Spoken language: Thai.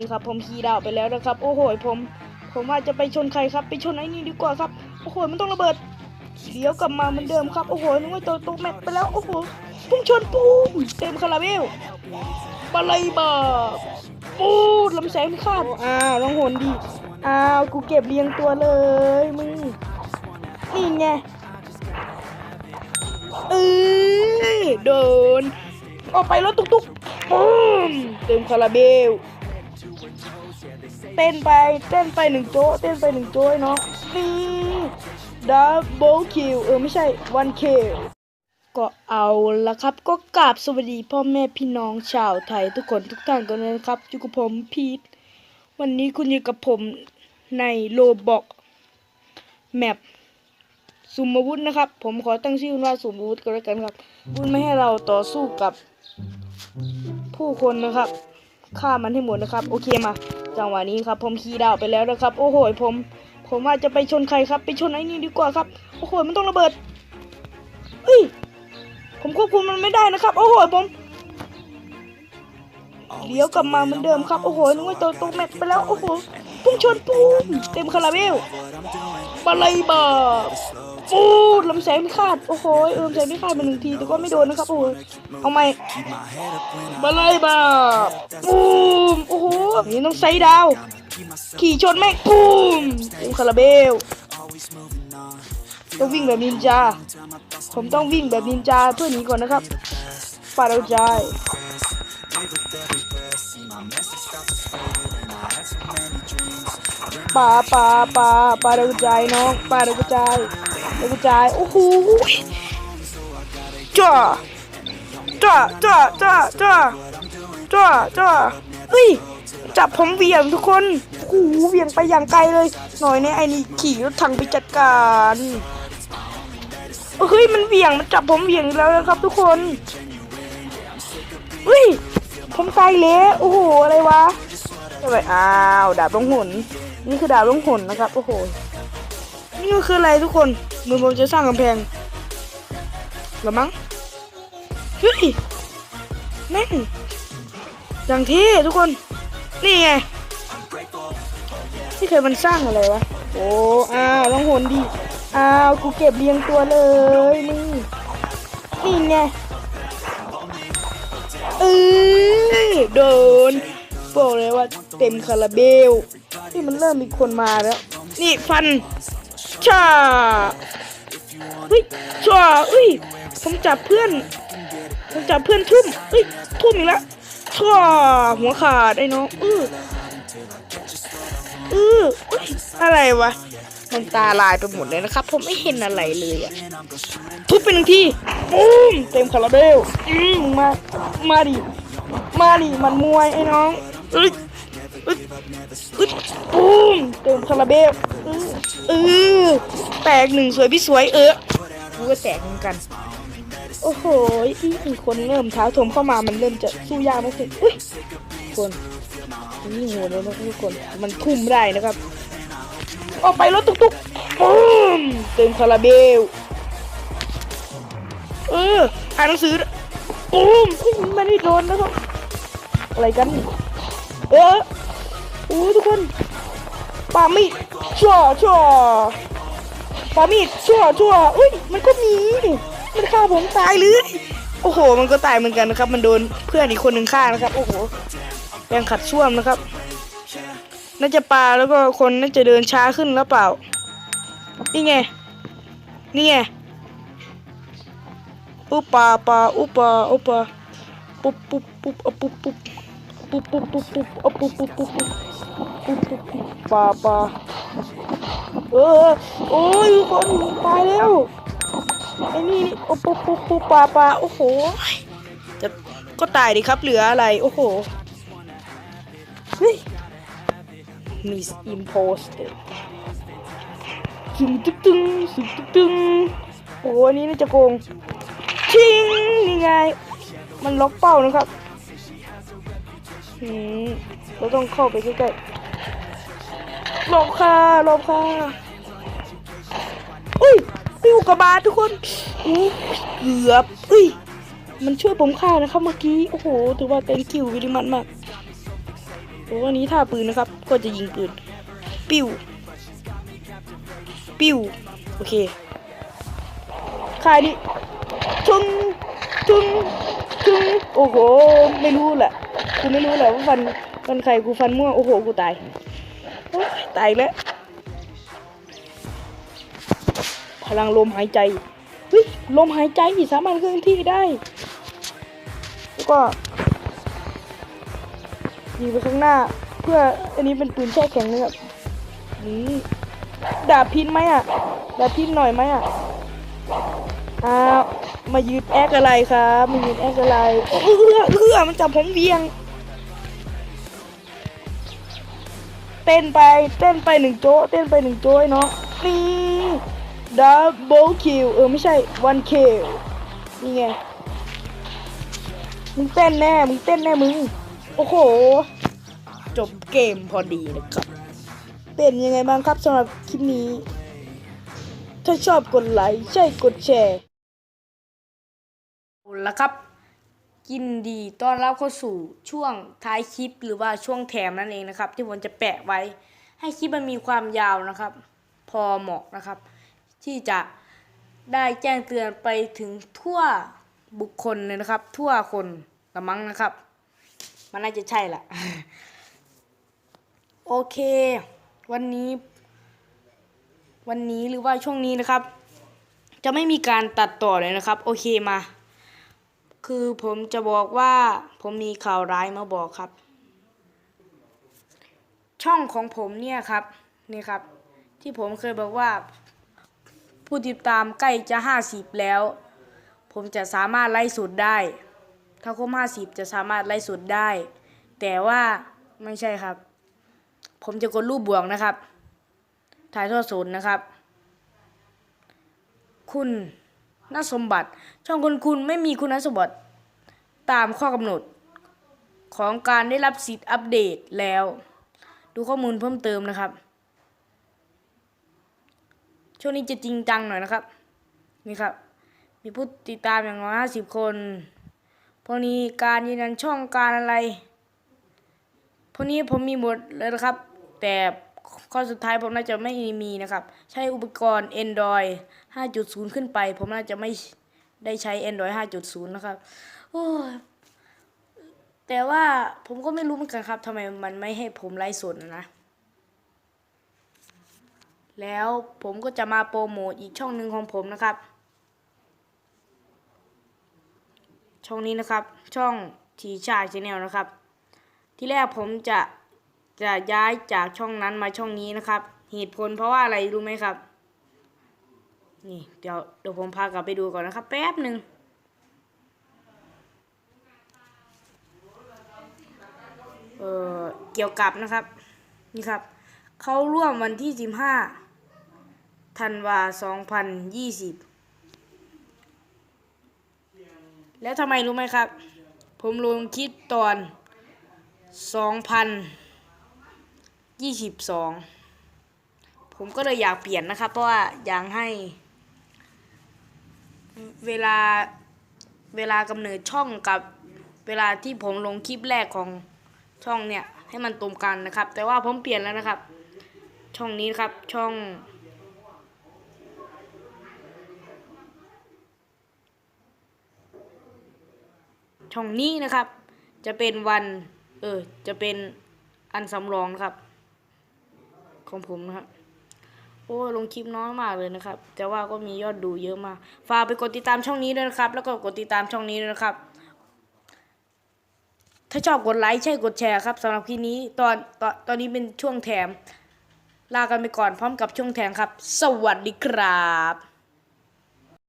นี่ครับผมขี่ดาวไปแล้วนะครับ โอ้โหผม ผมว่าจะไปชนใครครับ ไปชนไอ้นี่ดีกว่าครับ โอ้โหมันต้องระเบิดเลี้ยวกลับมาเหมือนเดิมครับ โอ้โหนึกว่าตัวตกแม็กไปแล้ว โอ้โหพุ่งชนปูมเต็มคาราเบลบาไลบาปูดลำแสงพิฆาตอ้าวน้องหนดี อ้าว กูเก็บเรียงตัวเลยมึง นี่ไงเออโดน ออกไปรถตุกตุกปูมเต็มคาราเบล เต้นไป เต้นไปหนึ่งโจ๊ะเต้นไปหนึ่งโจ๊ะเนาะนี่ดับเบิลคิวเออไม่ใช่วันคิวก็เอาละครับก็กราบสวัสดีพ่อแม่พี่น้องชาวไทยทุกคนทุกท่านกันเลยครับอยู่กับผมพีทวันนี้คุณอยู่กับผมในโลบอกแมปสุมาวุธนะครับ ผมขอตั้งชื่อว่าสุมาวุธก็แล้วกันครับเพื่อไม่ให้เราต่อสู้กับผู้คนนะครับฆ่ามันให้หมดนะครับ โอเคมา จังหวะนี้ครับ ผมขี่ดาวไปแล้วนะครับ โอ้โหผม ผมว่าจะไปชนใครครับ ไปชนไอ้นี่ดีกว่าครับ โอ้โหมันต้องระเบิดเฮ้ย ผมควบคุมมันไม่ได้นะครับ โอ้โหผมเลี้ยวกลับมาเหมือนเดิมครับโอ้โหนึกว่าตัวตกแม็กไปแล้วโอ้โหพุ่งชนปูมเต็มคาราเบลบาไลบาปูดลำแสงพิฆาตโอ้โหเออลำแสงพิฆาตมาหนึ่งทีแต่ก็ไม่โดนนะครับโอ้โหเอาไหมบาไลบาปู โอ้โหนี่ต้องไซด์ดาว ขี่ชนแม่งปูมเต็มคาราเบลต้องวิ่งแบบนินจา ผมต้องวิ่งแบบนินจาเพื่อหนีก่อนนะครับปาเราใจปาปาปาปาเราใจน้องปาเราใจเราใจโอ้โหจ้าจ้าจ้าจ้าจ้าจ้าจ้าเฮ้ย จับผมเวี่ยงทุกคนโอ้โหเวี่ยงไปอย่างไกลเลย หน่อยเนี่ยไอ้นี่ขี่รถถังไปจัดการเฮ้ยมันเวี่ยงมันจับผมเวี่ยงแล้วนะครับ ทุกคนเฮ้ยผมตายแล้วโอ้โหอะไรวะทำไมอ้าวดาบลงหุนนี่คือดาบลงหุนนะครับโอ้โหนี่มันคืออะไรทุกคนมือผมจะสร้างกำแพงหรือมั้งเฮ้ยแม่งอย่างเท่ทุกคน นี่ไงที่เคยมันสร้างอะไรวะ โอ้ อ้าวลองหนดี อ้าว กูเก็บเรียงตัวเลย นี่ นี่ไงเออโดนบอกเลยว่าเต็มคาราเบลที่มันเริ่มมีคนมาแล้ว นี่ฟันชาเฮ้ยชาเอ้ยผมจับเพื่อนผมจับเพื่อนทุ่มเอ้ยทุ่มอีกแล้ว ชั่วหัวขาดไอ้น้องอืออือออะไรวะ มันตาลายไปหมดเลยนะครับ ผมไม่เห็นอะไรเลยอะทุบไปหนึ่งทีปุ้มเต็มคาราเบลอืมมา มาดิ มาดิ มันมวยไอ้น้องอึดอึดอึดปุ้มเต็มคาราเบลอือเออแตกหนึ่งสวยพี่สวยเออกูก็แตกเหมือนกัน โอ้โหอีกคนเริ่มท้าถมเข้ามามันเริ่มจะสู้ยากมากขึ้นอุ้ยคนนี่โหดเลยนะทุกคน มันทุ่มได้นะครับ ออกไปรถตุกตุกปุ้มเต็มคาราเบล เอออ่านหนังสือปุ้มมันไม่โดนนะครับอะไรกัน เออโอ้ทุกคนปามีดชั่วชั่วปามีดชั่วชั่วอุ้ยมันก็มี มันฆ่าผมตายเลยโอ้โห มันก็ตายเหมือนกันนะครับ มันโดนเพื่อนอีกคนหนึ่งฆ่านะครับ โอ้โหแรงขัดช่วมนะครับ น่าจะปลาแล้วก็คนน่าจะเดินช้าขึ้นแล้วเปล่า นี่ไง นี่ไง อุปปาปาอุปปาอุปปาปุ๊บปุ๊บปุ๊บอปุ๊บปุ๊บปุ๊บปุ๊บปุ๊บปุ๊บอะปุ๊บปุ๊บปุ๊บปุ๊บปุ๊บปุ๊บปุ๊บปาปาเออโอ้ยคนตายแล้ว ไอ้นี่นี่โอ้ปุ๊บปุ๊บปุ๊บปลาปลาโอ้โหจะก็ตายดิครับเหลืออะไร โอ้โหเฮ้ยมิสอิมโพสเตตึงตึงตึงตึงตึงตึงโอ้โหอันนี้น่าจะโกงชิงนี่ไง มันล็อกเป้านะครับหืมเราต้องเข้าไปใกล้ๆหลบค่ะหลบค่ะอุ้ย ปิวกระบาดทุกคนเกือบอุ้ย มันช่วยผมฆ่านะครับเมื่อกี้ โอ้โห ถือว่าเป็นกิววิริมันมากตัวนี้ท่าปืนนะครับ ก็จะยิงปืน ปิ้ว ปิ้ว โอเคค่ายนี้ทึงทึงทึงโอ้โห ไม่รู้แหละ กูไม่รู้แหละว่าฟันฟันใครกูฟันมั่ว โอ้โห กูตาย ตายแล้ว พลังลมหายใจเฮ้ยลมหายใจสามารถเคลื่อนที่ได้แล้วก็ยิงไปข้างหน้า เพื่ออันนี้เป็นปืนแช่แข็งนะครับอืมดาบพินไหมอะดาบพินหน่อยไหมอะอ้าวมายืดแอคอะไรครับมายืดแอคอะไรเอื้อเอื้อมันจับผมเวียง เต้นไปเต้นไปหนึ่งโจ๊ะเต้นไปหนึ่งโจ๊ะเนาะนี่ ดับเบิลคิวเออไม่ใช่วันคิวนี่ไง มึงเต้นแน่ มึงเต้นแน่มึง โอ้โห จบเกมพอดีนะครับ เป็นยังไงบ้างครับสำหรับคลิปนี้ ถ้าชอบกดไลค์ใช่กดแชร์เอาละครับยินดีต้อนรับเข้าสู่ช่วงท้ายคลิปหรือว่าช่วงแถมนั่นเองนะครับ ที่ผมจะแปะไว้ให้คลิปมันมีความยาวนะครับ พอเหมาะนะครับ ที่จะได้แจ้งเตือนไปถึงทั่วบุคคลเลยนะครับ ทั่วคนละมั้งนะครับ มันน่าจะใช่แหละโอเค วันนี้ วันนี้หรือว่าช่วงนี้นะครับ จะไม่มีการตัดต่อเลยนะครับ โอเคมา คือผมจะบอกว่าผมมีข่าวร้ายมาบอกครับ ช่องของผมเนี่ยครับนี่ครับ ที่ผมเคยบอกว่า ผู้ติดตามใกล้จะห้าสิบแล้ว ผมจะสามารถไล่สุดได้ ถ้าครบห้าสิบจะสามารถไล่สุดได้ แต่ว่าไม่ใช่ครับ ผมจะกดรูปบวกนะครับ ถ่ายทอดสดนะครับ คุณนัสมบัติ ช่องคุณคุณไม่มีคุณสมบัติตามข้อกำหนด ของการได้รับสิทธิ์อัปเดตแล้ว ดูข้อมูลเพิ่มเติมนะครับ ช่วงนี้จะจริงจังหน่อยนะครับ นี่ครับ มีผู้ติดตามอย่างน้อยห้าสิบคนพวกนี้การยืนยันช่องการอะไรพวกนี้ผมมีหมดเลยนะครับ แต่ข้อสุดท้ายผมน่าจะไม่มีนะครับ ใช้อุปกรณ์ Android 5.0 ขึ้นไป ผมน่าจะไม่ได้ใช้ Android 5.0 นะครับ โอ้แต่ว่าผมก็ไม่รู้เหมือนกันครับทำไมมันไม่ให้ผมไลฟ์สดนนะ แล้วผมก็จะมาโปรโมทอีกช่องหนึ่งของผมนะครับ ช่องนี้นะครับ ช่องทีชาชแนลนะครับ ที่แรกผมจะจะย้ายจากช่องนั้นมาช่องนี้นะครับ เหตุผลเพราะว่าอะไรรู้ไหมครับ นี่เดี๋ยวเดี๋ยวผมพากลับไปดูก่อนนะครับ แป๊บหนึ่งเอ่อเกี่ยวกับนะครับ นี่ครับเขาร่วมวันที่สิบห้า ธันวาสองพันยี่สิบแล้วทำไมรู้ไหมครับ ผมลงคลิปตอนสองพันยี่สิบสองผมก็เลยอยากเปลี่ยนนะครับ เพราะว่าอยากให้ เวลาเวลากำเนิดช่องกับเวลาที่ผมลงคลิปแรกของช่องเนี่ยให้มันตรงกันนะครับ แต่ว่าผมเปลี่ยนแล้วนะครับ ช่องนี้ครับช่อง ช่องนี้นะครับ จะเป็นวัน เออ จะเป็นอันสำรองนะครับ ของผมนะครับ โอ้ลงคลิปน้อยมากเลยนะครับ แต่ว่าก็มียอดดูเยอะมาก ฝากไปกดติดตามช่องนี้ด้วยนะครับ แล้วก็กดติดตามช่องนี้ด้วยนะครับ ถ้าชอบกดไลค์ใช่กดแชร์ครับสำหรับคลิปนี้ตอนตอนตอนนี้เป็นช่วงแถม ลากันไปก่อนพร้อมกับช่วงแถมครับ สวัสดีครับ